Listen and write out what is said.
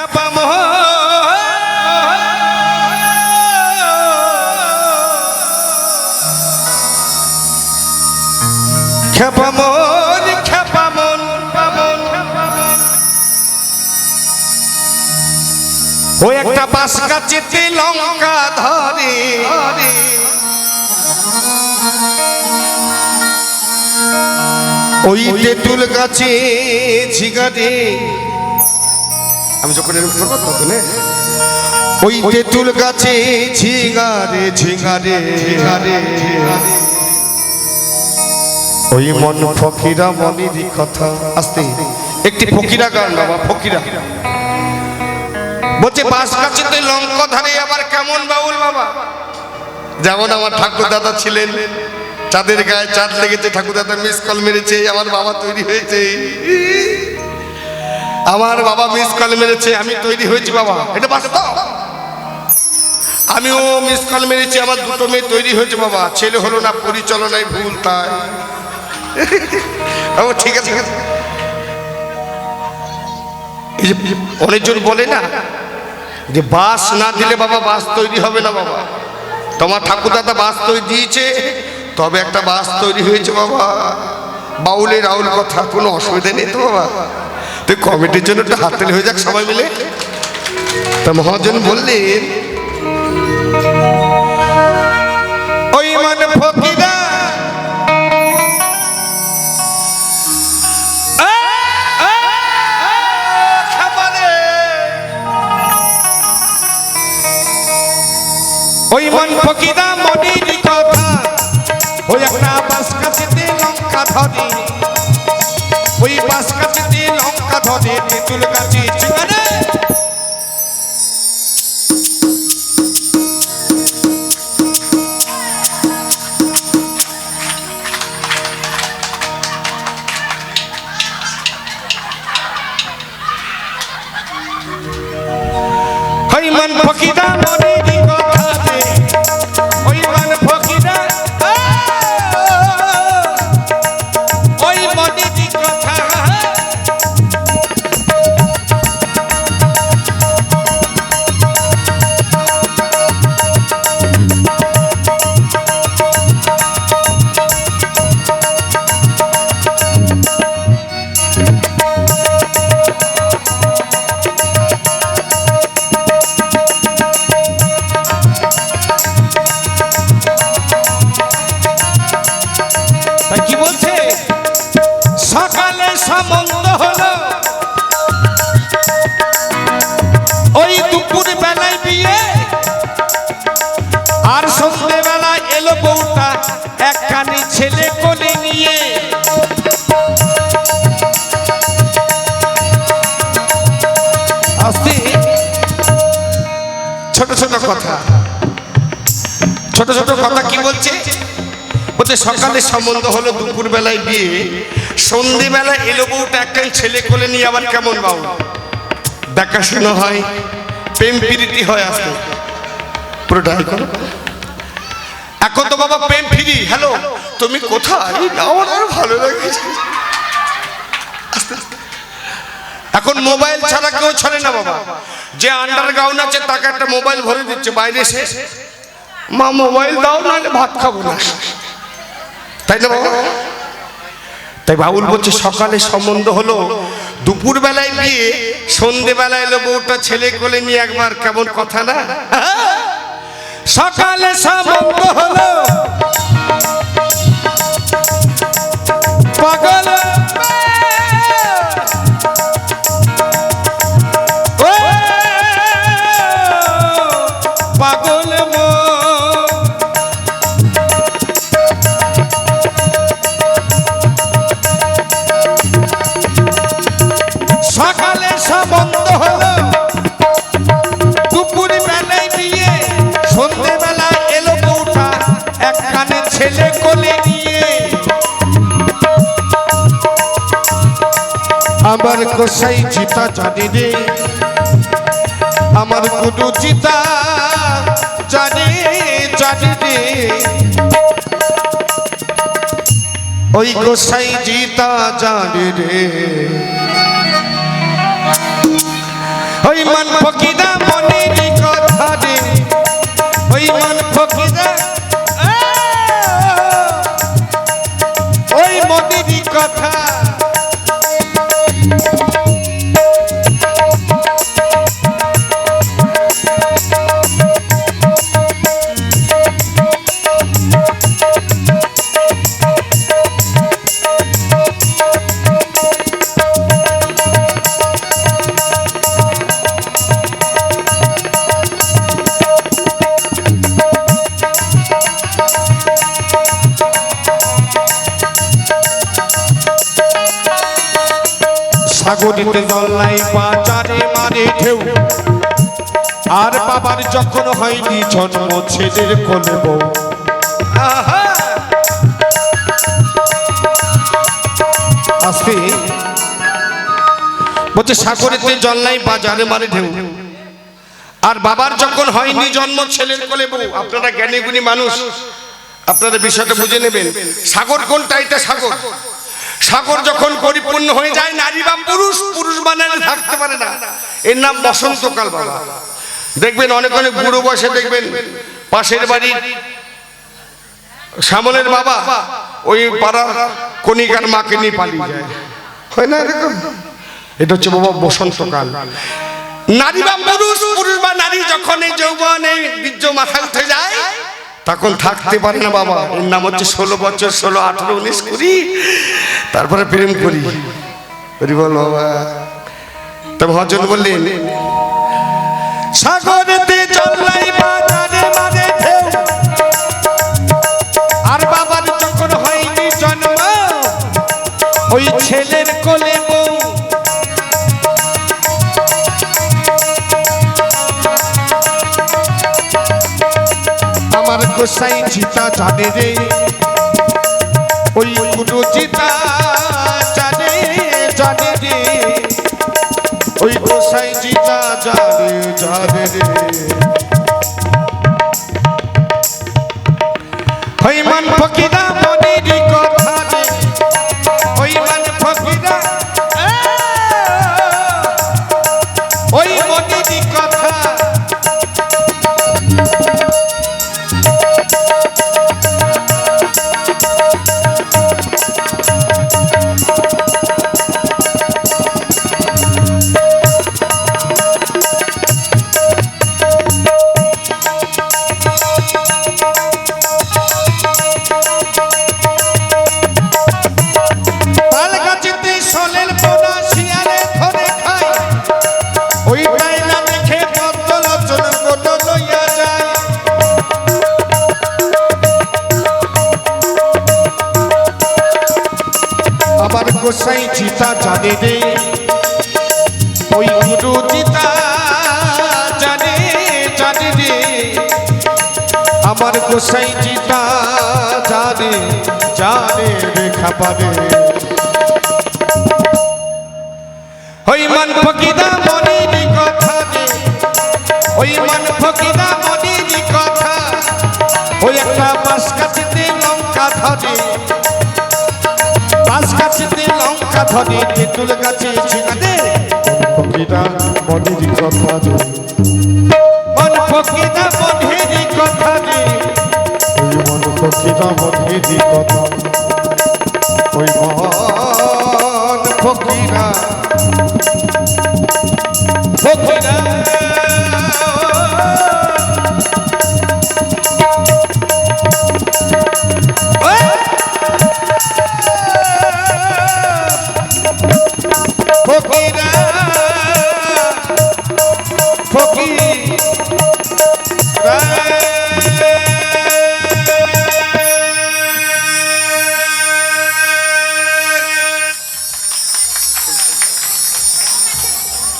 খেপা মোহ। খেপা মন খেপা মন ও একটা বাস গাছেতে লঙ্কা ধরে। ওই তেঁতুল গাছে ঝিগারে আমি যখন এরকম করব তখন ওই তেঁতুল গাছে ঝিঙারে ঝিঙারে ঝিঙারে ওই মন ফকিরা মনেরই কথা। আসতে। একটি ফকিরা গান বাবা ফকিরা। বলছে বাস গাছেতে লঙ্কা ধারে আবার কেমন বাউল বাবা? যেমন আমার ঠাকুর দাদা ছিলেন চাঁদের গায়ে চাঁদ লেগেছে ঠাকুর দাদা মিস কল মেরেছে আমার বাবা তৈরি হয়েছে। আমার বাবা মিস কল মেরেছে, আমি তৈরি হয়েছি বাবা। এটা বাস্তব আমিও মিস কল মেরেছি, আমার দুটো মেয়ে তৈরি হয়েছে বাবা। ছেলে হলো না, পরিচালনায় ভুল তাই। ও, ঠিক আছে অনেকজন বলে না, যে বাস না দিলে বাবা বাস তৈরি হবে না বাবা। তোমার ঠাকুর দাদা বাস তৈরি দিয়েছে, তবে একটা বাস তৈরি হয়েছে বাবা। বাউলের রাউল কথা, কোনো অসুবিধা নেই তো বাবা। তুই কমিটির জন্য একটু হাততালি হয়ে যাক সবাই মিলে তা মহাজন বললেন, ওই মানে ফকিরা। ওই ওই ধরে তেঁতুল গাছে ওই মন ফকিরা মনির আসতে ছোট ছোট কথা। ছোট ছোট কথা কি বলছে? বলছে সকালে সম্বন্ধ হলো দুপুর বেলায় বিয়ে সন্ধেবেলায় এলো বউটা একটা ছেলে কোলে নিয়ে আবার কেমন বাবু দেখাশোনা হয় প্রেম প্রীতি হয় আসতে। পুরোটাই করো এখন তো বাবা প্রেম ফিরি। হ্যালো তুমি কোথায়? আমার আর ভালো আস্তে। এখন মোবাইল ছাড়া কেউ ছাড়ে না বাবা। যে আন্ডার গ্রাউন্ড আছে, তাকে একটা মোবাইল ভরে দিচ্ছে, বাইরে এসে, মা মোবাইল দাও, নাহলে ভাত খাব না। তাই না বাবা? তাই বাবুল বলছে, সকালে সম্বন্ধ হলো দুপুর বেলায় গিয়ে সন্ধে বেলায় এলো বউটা ছেলে কোলে নিয়ে একবার কেমন কথা না? সকালে সম্বন্ধ হলো আমার কোসাই চিতা জানি রে আমার কুটু চিতা জানি জানি রে ওই গোসাই জিতা জানি রে ওই মন ফকিরা মনের কথা রে ওই মন ফকিরা আ, ওই মনেরই কথা সাগরিতে জল্লাই বাজারে মারে ঢেউ। আর বাবার যখন হয়নি জন্ম ছেলের বউ। বলছে সাগরেতে জল্লাই বাজারে মারে ঢেউ। আর বাবার যখন হয়নি জন্ম ছেলের কোলে বউ, আপনারা জ্ঞানী গুণী মানুষ, আপনারা বিষয়টা বুঝে নেবেন। সাগর কোনটা? এটা সাগর। সাগর যখন পরিপূর্ণ হয়ে যায়, নারী বা পুরুষ পুরুষ বানালে থাকতে পারে না। এর নাম বসন্তকাল বাবা। দেখবেন অনেক অনেক বুড়ো বয়সে দেখবেন, পাশের বাড়ি শ্যামলের বাবা ওই পাড়ার কণিকার মাকে নিয়ে পালিয়ে যায়। হয় না এরকম? এটা হচ্ছে বাবা বসন্তকাল। নারী বা পুরুষ পুরুষ বা নারী, যখন এই যৌবনে বীর্য মাথায় উঠে যায় তখন থাকতে পারে না বাবা। এর নাম হচ্ছে ষোলো বছর, ষোলো আঠারো, উনিশ কুড়ি। তারপরে প্রেম করি। করি বল বাবা। তবে হজন বললেন সাগরেতে গোসাই চিতা জানে রে। ওই গুরু চিতা জানে জানে রে। ওই গোসাই চিতা জানে জানে রে। ওই মন ফকিরা চিতা জানে রে ওই গুরু চিতা জানে জানে রে আমার গোসাই চিতা জানে জানে রেখা পারে ওই মন ফকিদা মনের কথা রে ওই মন ফকিদা মনের কথা। ওই একটা বাস কাছিতে লঙ্কা ধরে বাস লঙ্কা ধরে তেঁতুল গাছে ছিনাদে ফকিদা মনের কথা রে মন ফকিদা মনের কথা রে ওই মন ফকিদা মনের কথা। ওই মন ফকিরা ফকিরা ফকিরা ফকিরা।